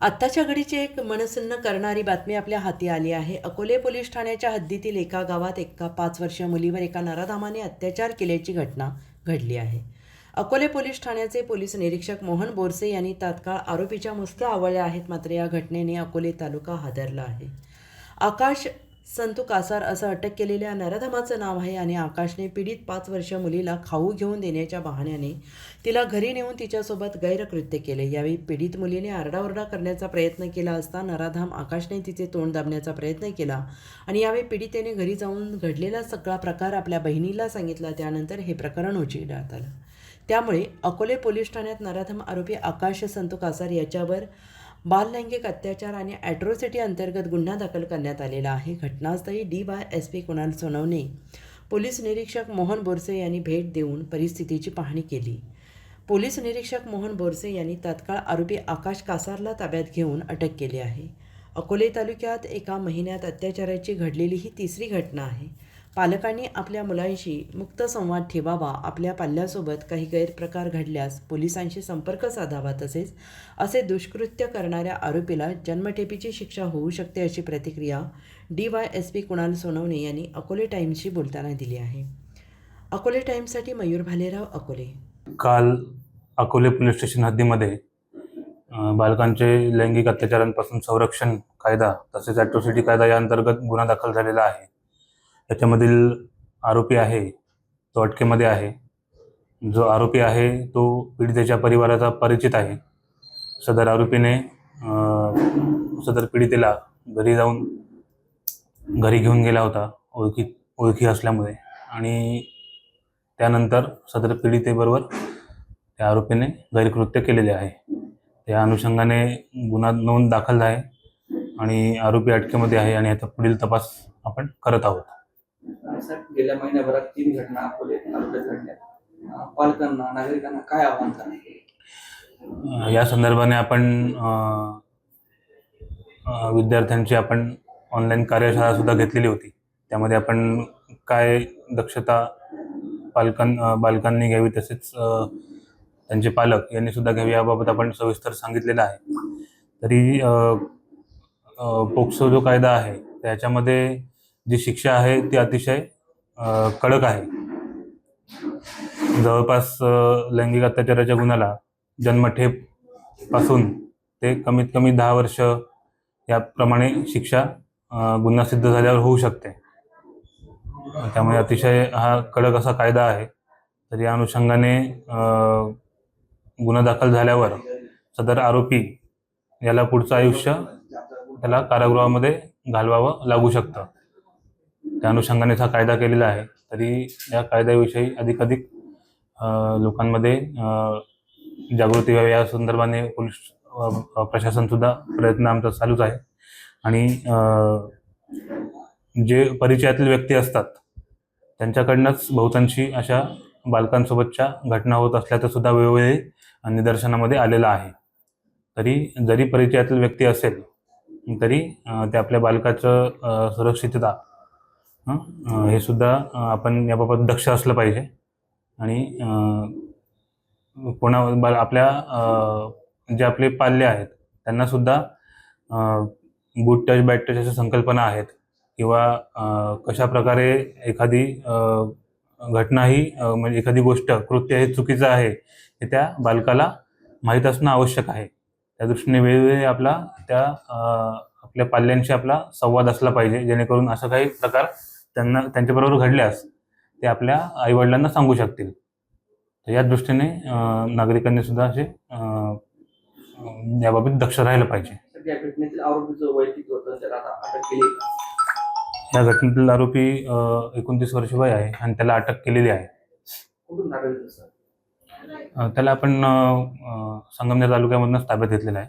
आत्ताच्या घडीची एक मनसन्न करणारी बातमी आपल्या हाती आली आहे. अकोले पोलीस ठाण्याच्या हद्दीतील एका गावात एका पाच वर्षीय मुलीवर एका नराधामाने अत्याचार केल्याची घटना घडली आहे. अकोले पोलीस ठाण्याचे पोलीस निरीक्षक मोहन बोरसे यांनी तात्काळ आरोपीच्या मुसक्या आवळल्या आहेत मात्र या घटनेने अकोले तालुका हादरला आहे. आकाश संतू कासार असं अटक केलेल्या नराधमाचं नाव आहे आणि आकाशने पीडित पाच वर्ष मुलीला खाऊ घेऊन देण्याच्या बहाण्याने तिला घरी नेऊन तिच्यासोबत गैरकृत्य केले. यावेळी पीडित मुलीने आरडाओरडा करण्याचा प्रयत्न केला असता नराधाम आकाशने तिचे तोंड दाबण्याचा प्रयत्न केला आणि यावेळी पीडितेने घरी जाऊन घडलेला सगळा प्रकार आपल्या बहिणीला सांगितला. त्यानंतर हे प्रकरण उचिरण्यात आलं. त्यामुळे अकोले पोलीस ठाण्यात नराधम आरोपी आकाश संतू कासार याच्यावर बाललैंगिक अत्याचार आणि ॲट्रोसिटी अंतर्गत गुन्हा दाखल करण्यात आलेला आहे. घटनास्थळी D Y S P Kunal Sonawane police निरीक्षक मोहन बोरसे यांनी भेट देऊन परिस्थितीची पाहणी केली. पोलीस निरीक्षक मोहन बोरसे यांनी तात्काळ आरोपी आकाश कासारला ताब्यात घेऊन अटक केली आहे. अकोले तालुक्यात एका महिन्यात अत्याचाराची घडलेली ही तिसरी घटना आहे. पालकांनी आपल्या मुलांशी मुक्त संवाद ठेवावा आपल्या पाल्यासोबत काही गैरप्रकार घडल्यास पोलिसांशी संपर्क साधावा तसेच असे दुष्कृत्य करणाऱ्या आरोपीला जन्मठेपीची शिक्षा होऊ शकते अशी प्रतिक्रिया D Y S P Kunal Sonawane यांनी अकोले टाईम्सशी बोलताना दिली आहे. अकोले टाईम्ससाठी मयूर भालेराव अकोले. काल अकोले पोलीस स्टेशन हद्दीमध्ये बालकांचे लैंगिक अत्याचारांपासून संरक्षण कायदा तसेच ॲट्रोसिटी कायदा या अंतर्गत गुन्हा दाखल झालेला आहे. त्याच्यामधील आरोपी आहे तो अटकेमध्ये आहे. जो आरोपी आहे तो पीडितेच्या परिवाराचा परिचित आहे. सदर आरोपीने सदर पीडितेला घरी जाऊन घरी घेऊन गेला होता ओळखी ओळखी असल्यामुळे. आणि त्यानंतर सदर पीडितेबरोबर त्या आरोपीने गैरकृत्य केलेले आहे. त्या अनुषंगाने गुन्हा नोंद दाखल आहे आणि आरोपी अटकेमध्ये आहे आणि याचा पुढील तपास आपण करत आहोत. करण्यासाठी गेल्या महिन्याभरात तीन घटना अकोले तालुक्यात घडल्या. पालकांना नागरिकांना काय आव्हान करणार? या संदर्भाने आपण विद्यार्थ्यांची आपण ऑनलाईन कार्यशाळा सुद्धा घेतलेली होती. त्यामध्ये आपण काय दक्षता पालकां बालकांनी घ्यावी तसेच त्यांचे पालक यांनी सुद्धा घ्यावी याबाबत आपण सविस्तर सांगितलेलं आहे. तरी पोक्सो जो कायदा आहे त्याच्यामध्ये जी शिक्षा आहे ती अतिशय कडक आहे. जवळपास लैंगिक अत्याचाराच्या गुन्ह्याला जन्मठेपपासून ते कमीत कमी दहा वर्ष याप्रमाणे शिक्षा गुन्हा सिद्ध झाल्यावर होऊ शकते. त्यामुळे अतिशय हा कडक असा कायदा आहे. तर या अनुषंगाने गुन्हा दाखल झाल्यावर सदर आरोपी याला पुढचं आयुष्य त्याला कारागृहामध्ये घालवावं लागू शकतं. त्या अनुषंगाने हा कायदा केलेला आहे. तरी या कायद्याविषयी अधिकाधिक लोकांमध्ये जागृती व्हावी या संदर्भाने पोलीस प्रशासन सुद्धा प्रयत्न आमचा चालूच आहे. आणि जे परिचयातील व्यक्ती असतात त्यांच्याकडनंच बहुतांशी अशा बालकांसोबतच्या घटना होत असल्याचं सुद्धा वेळोवेळी निदर्शनामध्ये आलेलं आहे. तरी जरी परिचयातील व्यक्ती असेल तरी ते आपल्या बालकाचं सुरक्षितता हे? सुद्धा आपण याबाबत दक्ष असलं पाहिजे. आणि कोणा बाल आपल्या जे आपले पाल्य आहेत त्यांना सुद्धा गुड टच बॅड टच अशा संकल्पना आहेत. किंवा कशा प्रकारे एखादी घटना ही म्हणजे एखादी गोष्ट कृत्य हे चुकीचं आहे हे त्या बालकाला माहीत असणं आवश्यक आहे. त्या दृष्टीने वेळोवेळी आपला त्या आपल्या पाल्यांशी आपला संवाद असला पाहिजे जेणेकरून असं काही प्रकार त्यांना त्यांच्याबरोबर घडल्यास ते आपल्या आईवडिलांना सांगू शकतील. तर या दृष्टीने नागरिकांनी सुद्धा असे याबाबत दक्ष राहिलं पाहिजे? या घटनेतील आरोपी एकोणतीस वर्ष वय आहे आणि त्याला अटक केलेली आहे. त्याला आपण संगमनेर तालुक्यामधूनच ताब्यात घेतलेला आहे.